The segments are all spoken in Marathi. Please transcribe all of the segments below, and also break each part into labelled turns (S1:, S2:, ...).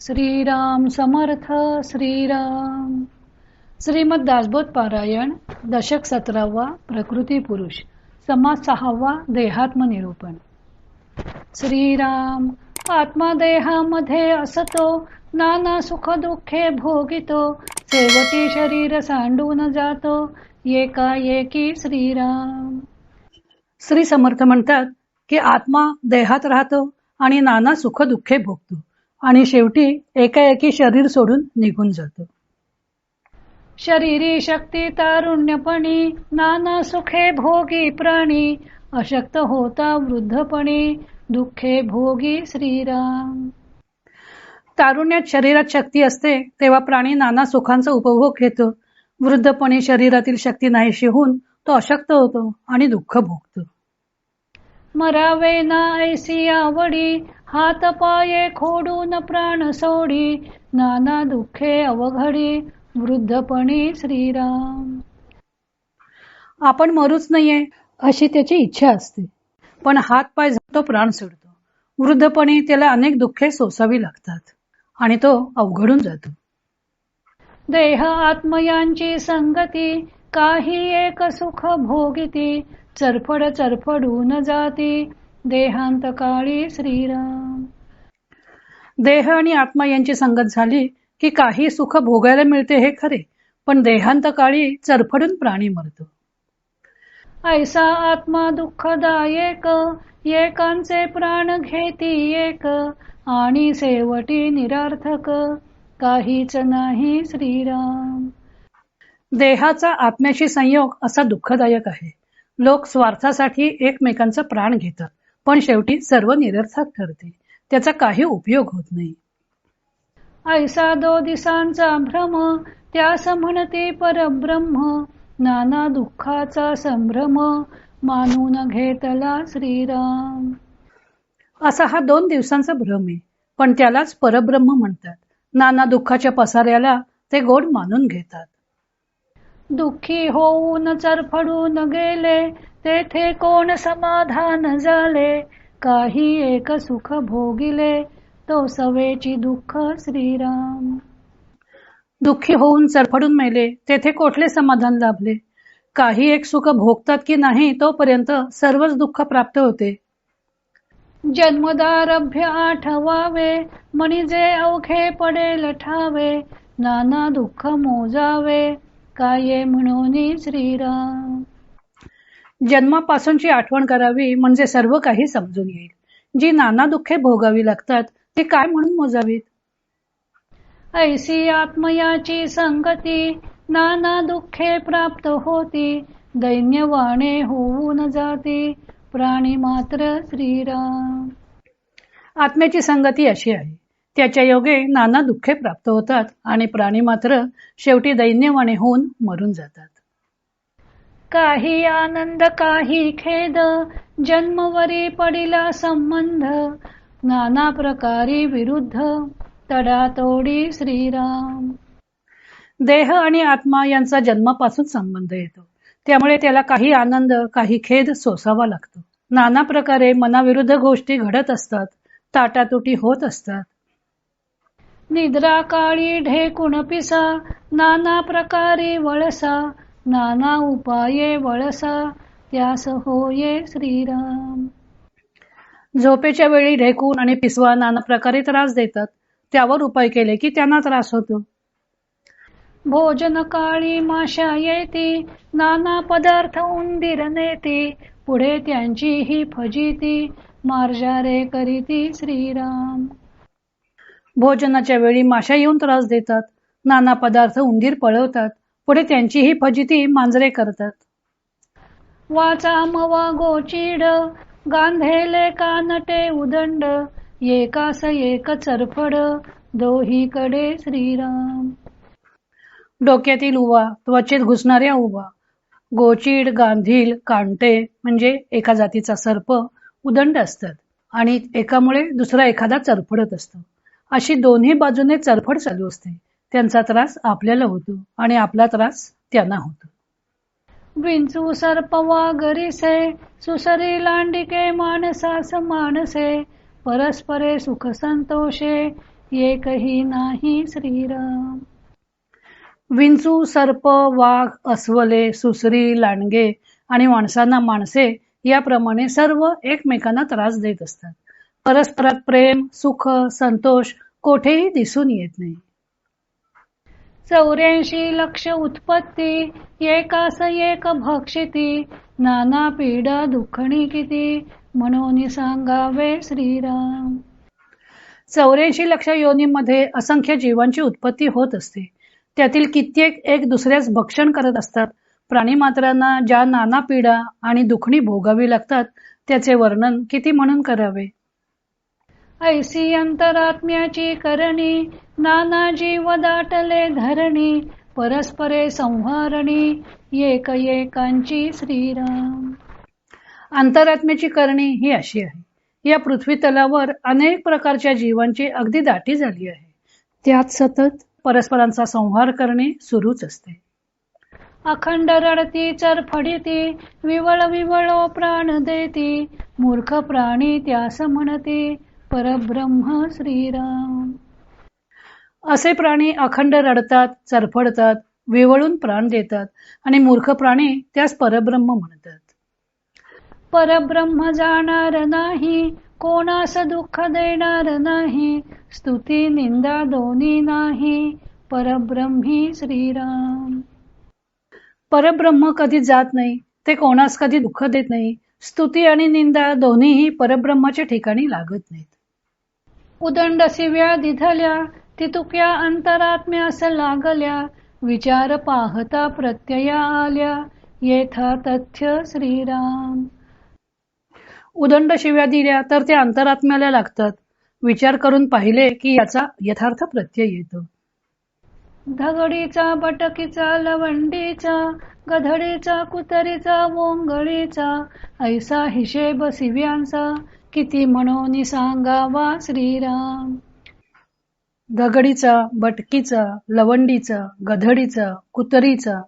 S1: श्रीराम समर्थ श्रीराम. श्रीमद दासबोध पारायण दशक सतरावा प्रकृती पुरुष समाज सहावा देहात्म निरूपण. श्रीराम आत्मा देहामध्ये असतो नाना सुख दुःखे भोगितो शेवटी शरीर सांडून जातो एका एकी श्रीराम. श्री समर्थ म्हणतात की आत्मा देहात राहतो आणि नाना सुख दुःखे भोगतो. आणि शेवटी एकाएकी शरीर सोडून निघून जातो. शरीरी शक्ती तारुण्यपणी नाना सुखे भोगी प्राणी अशक्त होता वृद्धपणी दुःखे भोगी श्रीराम. तारुण्यात शरीरात शक्ती असते तेव्हा प्राणी नाना सुखांचा उपभोग घेतो. वृद्धपणी शरीरातील शक्ती नाहीशी होऊन तो अशक्त होतो आणि दुःख भोगतो. मरावे ना ऐसी आवडी हात पाये खोडून प्राण सोडी नाना दुःखे अवघडी वृद्धपणी श्रीराम. आपण मरूच नाहीये अशी त्याची इच्छा असते. पण हात पाय तो प्राण सोडतो. वृद्धपणी त्याला अनेक दुःखे सोसावी लागतात आणि तो अवघडून जातो. देह आत्मयांची संगती काही एक सुख भोगिती चरफड चरफडून जाती. देहांत काळी श्रीराम. देह आणि आत्मा यांची संगत झाली की काही सुख भोगायला मिळते हे खरे पण देहांत काळी चरफडून प्राणी मरतो. ऐसा आत्मा दुःखदायक एकांचे प्राण घेती एक आणि शेवटी निरार्थक काहीच नाही श्रीराम. देहाचा आत्म्याशी संयोग असा दुःखदायक आहे. लोक स्वार्थासाठी एकमेकांचा प्राण घेतात. पण शेवटी सर्व निरर्थक ठरते. त्याचा काही उपयोग होत नाही. ऐसा दो दिसांचा भ्रम त्यास म्हणते परब्रह्म. नाना दुःखाचा संभ्रम मानून घेतला श्रीराम. असा हा दोन दिवसांचा भ्रम आहे. पण त्यालाच परब्रह्म म्हणतात. नाना दुःखाच्या पसाऱ्याला ते गोड मानून घेतात. दुःखी होऊन चरफडून गेले तेथे कोण समाधान झाले काही एक सुख भोगिले तो सवेची दुःख श्रीराम. दुःखी होऊन चरफडून मेले तेथे कोठले समाधान लाभले? काही एक सुख भोगतात की नाही तोपर्यंत सर्वच दुःख प्राप्त होते. जन्मदारभ्य आठवावे म्हणजे अवघे पडेल ठावे नाना दुःख मोजावे काय म्हणून श्रीराम. जन्मापासूनची आठवण करावी म्हणजे सर्व काही समजून येईल. जी नाना दुःखे भोगावी लागतात ते काय म्हणून मोजावीत? ऐसी आत्मयाची संगती नाना दुःखे प्राप्त होती. दैन्यवाणे होऊन जाती. प्राणी मात्र श्रीराम. आत्म्याची संगती अशी आहे. त्याच्या योगे नाना दुःखे प्राप्त होतात आणि प्राणी मात्र शेवटी दैन्यवाणे होऊन मरून जातात. काही आनंद काही खेद जन्मवरी पडिला संबंध नाना प्रकारी विरुद्ध तडातोडी श्रीराम. देह आणि आत्मा यांचा जन्मापासून संबंध येतो. त्यामुळे त्याला काही आनंद काही खेद सोसावा लागतो. नाना प्रकारे मनाविरुद्ध गोष्टी घडत असतात ताटातुटी होत असतात. निद्रा काळी ढेकुण पिसा नाना प्रकारे वळसा नाना उपाये वळसा त्यास होये श्रीराम. झोपेच्या वेळी ढेकून आणि पिसवा नाना प्रकारे त्रास देतात. त्यावर उपाय केले की त्यांना त्रास होतो. भोजन काळी माशा येते नाना पदार्थ उंदीर नेते. पुढे त्यांची ही फजिती मार्जारे करीती श्रीराम. भोजनाच्या वेळी माशा येऊन त्रास देतात. नाना पदार्थ उंदीर पळवतात. पुढे त्यांची ही फजिती मांजरे करतात. वाचा मवा गोचिड गांधेले कानटे उदंड एकास एक चरफड दोहीकडे श्रीराम. डोक्यातील उवा त्वचेत घुसणाऱ्या उवा गोचीड गांधील कांटे म्हणजे एका जातीचा सर्प उदंड असतात आणि एकामुळे दुसरा एखादा चरफडत असतो. अशी दोन्ही बाजूने चरफड चालू असते. त्यांचा त्रास आपल्याला होतो आणि आपला त्रास त्यांना होतो. विंचू सर्पवा गरीसे सुसरी लांडिके माणसास माणसे परस्परे सुख संतोषे एकही नाही श्रीराम. विंचू सर्प वाघ अस्वले सुसरी लांडगे आणि माणसांना माणसे याप्रमाणे सर्व एकमेकांना त्रास देत असतात. परस्परात प्रेम सुख संतोष कोठेही दिसून येत नाही. चौऱ्याऐंशी लक्ष उत्पत्ती एकास एक भक्षिती नाना पीडा दुखणी किती? म्हणून सांगावे श्रीराम. चौऱ्याऐंशी लक्ष योनीमध्ये असंख्य जीवांची उत्पत्ती होत असते. त्यातील कित्येक एक दुसऱ्यास भक्षण करत असतात. प्राणी मात्रांना ज्या नाना पीडा आणि दुखणी भोगावी लागतात त्याचे वर्णन किती म्हणून करावे? ऐसी अंतरात्म्याची करणी नाना जीव दाटले धरणी परस्परे संहारणी एक एकांची श्रीराम. अंतरात्म्याची करणी ही अशी आहे. या पृथ्वी तलावर अनेक प्रकारच्या जीवांची अगदी दाटी झाली आहे. त्यात सतत परस्परांचा संहार करणे सुरूच असते. अखंड रडती चरफडीती विवळ विवळ प्राण देती मूर्ख प्राणी त्यास म्हणते परब्रह्म श्रीराम. असे प्राणी अखंड रडतात चरफडतात विवळून प्राण देतात आणि मूर्ख प्राणी त्यास परब्रह्म म्हणतात. परब्रह्म जाणार नाही कोणास दुःख देणार नाही स्तुती निंदा दोन्ही नाही परब्रह्मी श्रीराम. परब्रह्म कधी जात नाही ते कोणास कधी दुःख देत नाही स्तुती आणि निंदा दोन्हीही परब्रह्माच्या ठिकाणी लागत नाहीत. उदंड शिव्या दिधल्या तितुक्या अंतरात्म्यास लागल्या विचार पाहता प्रत्यया आल्या येथा तथ्य श्रीराम. उदंड शिव्या दिल्या तर ते अंतरात्म्याला लागतात. विचार करून पाहिले की याचा यथार्थ प्रत्यय येतो. धगडीचा बटकीचा लवंडीचा गधडीचा कुतरीचा वोंगळीचा ऐसा हिशेब शिव्यांचा किती म्हणून सांगावा श्रीराम. दगडीचा बटकीचा लवंडीचा गधडीचा कुतरीचा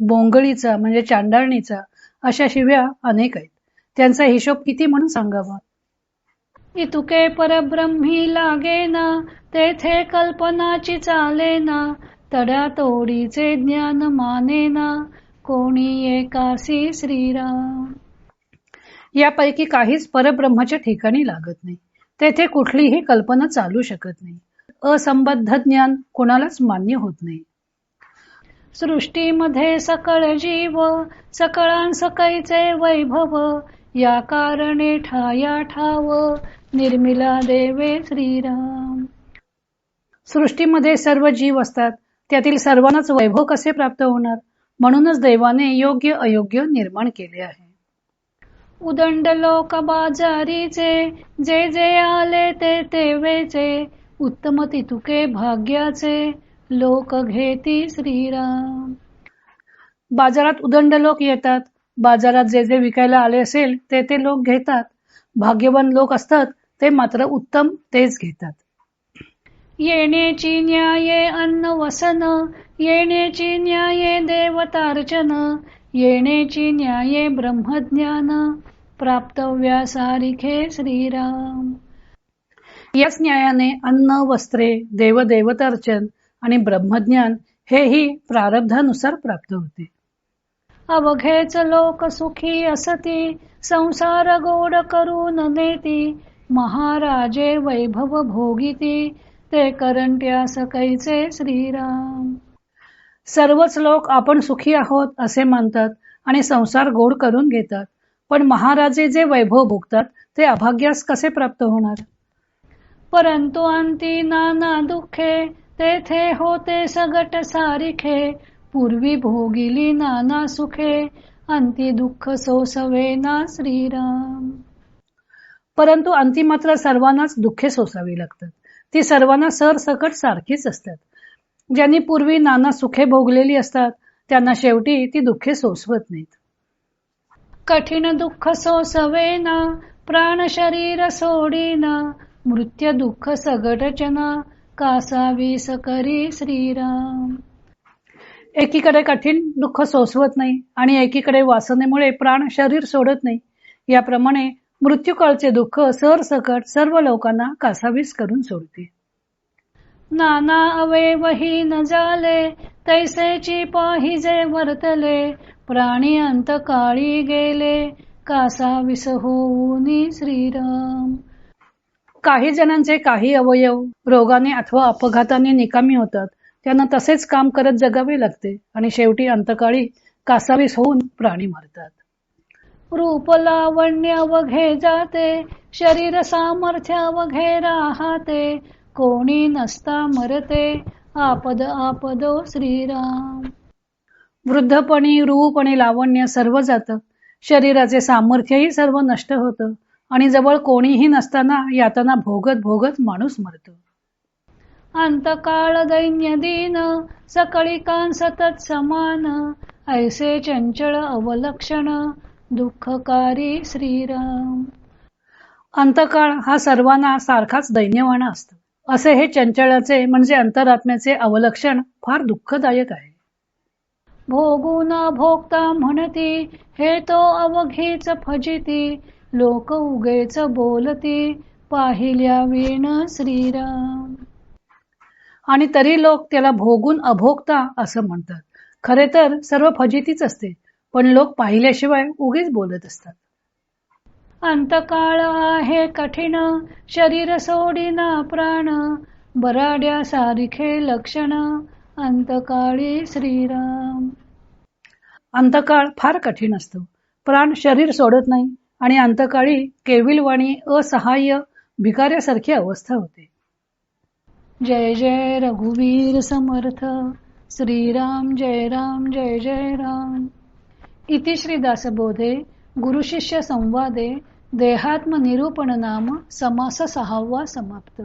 S1: बोंगळीचा म्हणजे चांडाळणीचा अशा शिव्या अनेक आहेत. त्यांचा हिशोब किती म्हणून सांगावा? इतुके परब्रह्मी लागेना तेथे कल्पनाची चालेना तड्या तोडीचे ज्ञान मानेना कोणी एकासी श्रीराम. यापैकी काहीच परब्रह्माच्या ठिकाणी लागत नाही. तेथे कुठलीही कल्पना चालू शकत नाही. असंबद्ध ज्ञान कोणालाच मान्य होत नाही. सृष्टीमध्ये सकळ जीव सकळांसकैचे वैभव या कारणे ठाया ठाव निर्मिला देवे श्रीराम. सृष्टीमध्ये सर्व जीव असतात त्यातील सर्वांनाच वैभव कसे प्राप्त होणार? म्हणूनच देवाने योग्य अयोग्य निर्माण केले आहे. उदंड लोक बाजारीचे जे जे आले ते तेवेचे उत्तम तितुके भाग्याचे लोक घेती श्रीराम. बाजारात उदंड लोक येतात. बाजारात जे जे विकायला आले असेल ते ते लोक घेतात. भाग्यवान लोक असतात ते मात्र उत्तम तेच घेतात. येण्याची न्याये अन्न वसन येण्याची न्याये देवतार्चन येण्याची न्याये ब्रह्मज्ञान प्राप्तव्या सारिखे श्रीराम. याच न्यायाने अन्न वस्त्रे देवदेवतार्चन आणि ब्रह्मज्ञान हेही प्रारब्धानुसार प्राप्त होते. अवघेच लोक सुखी असती संसार गोड करून नेती. महाराजे वैभव भोगिती ते करंट्या सकैचे श्रीराम? सर्वच लोक आपण सुखी आहोत असे मानतात आणि संसार गोड करून घेतात. पण महाराजे जे वैभव भोगतात ते अभाग्यास कसे प्राप्त होणार? परंतु अंती नाना दुःखे तेथे होते सगट सारिखे. पूर्वी भोगिली नाना सुखे अंती दुःख सोसवे ना श्रीराम. परंतु अंती मात्र सर्वांनाच दुःखे सोसावी लागतात. ती सर्वांना सरसकट सारखीच असतात. ज्यांनी पूर्वी नाना सुखे भोगलेली असतात त्यांना शेवटी ती दुःखे सोसवत नाहीत. कठीण दुःख सोसवेना प्राण शरीर सोडीना मृत्य दुःख सगटचना कासावी सकरी श्रीराम. एकीकडे कठीण दुःख सोसवत नाही आणि एकीकडे वासनेमुळे प्राण शरीर सोडत नाही. याप्रमाणे मृत्यूकाळचे दुःख सरसकट सर्व लोकांना कासावीस करून सोडते. नाना अवयवही न झाले तैसेची पाहिजे वर्तले प्राणी अंत काळी गेले कासा विस होऊनी श्रीराम. काही जणांचे काही अवयव रोगाने अथवा अपघाताने निकामी होतात. त्यांना तसेच काम करत जगावे लागते आणि शेवटी अंतकाळी कासावीस होऊन प्राणी मरतात. रूप लावण्य वघे जाते शरीर सामर्थ्य वघे राहते कोणी नसता मरते आपद आपदो श्रीराम. वृद्धपणी रूप आणि लावण्य सर्व जात. शरीराचे सामर्थ्यही सर्व नष्ट होतं. आणि जवळ कोणीही नसताना यातना भोगत भोगत माणूस मरतो. अंतकाळ दैन्य दिन सकळी सतत समान ऐसे चंचळ अवलक्षण दुःखकारी श्रीराम. अंतकाळ हा सर्वांना सारखाच दैन्यवाना असतो. असे हे चंचळाचे म्हणजे अंतरात्म्याचे अवलक्षण फार दुःखदायक आहे. भोगून भोगता म्हणती हे तो अवघीच फजिती लोक उगेच बोलते पाहिल्या वेण श्रीराम. आणि तरी लोक त्याला भोगून अभोगता असं म्हणतात. खरे तर सर्व फजितीच असते पण लोक पाहिल्याशिवाय उगीच बोलत असतात. अंतकाळ आहे कठीण शरीर सोडीना प्राण बराड्या सारखे लक्षण अंतकाळी श्रीराम. अंतकाळ फार कठीण असतो. प्राण शरीर सोडत नाही आणि अंतकाळी केविलवाणी असहाय्य भिकाऱ्यासारखी अवस्था होते. जय जय रघुवीर समर्थ. श्रीराम जय राम जय जय राम. इति श्रीदासबोधे गुरुशिष्य संवादे देहात्म निरूपण नाम समास सहावा समाप्त.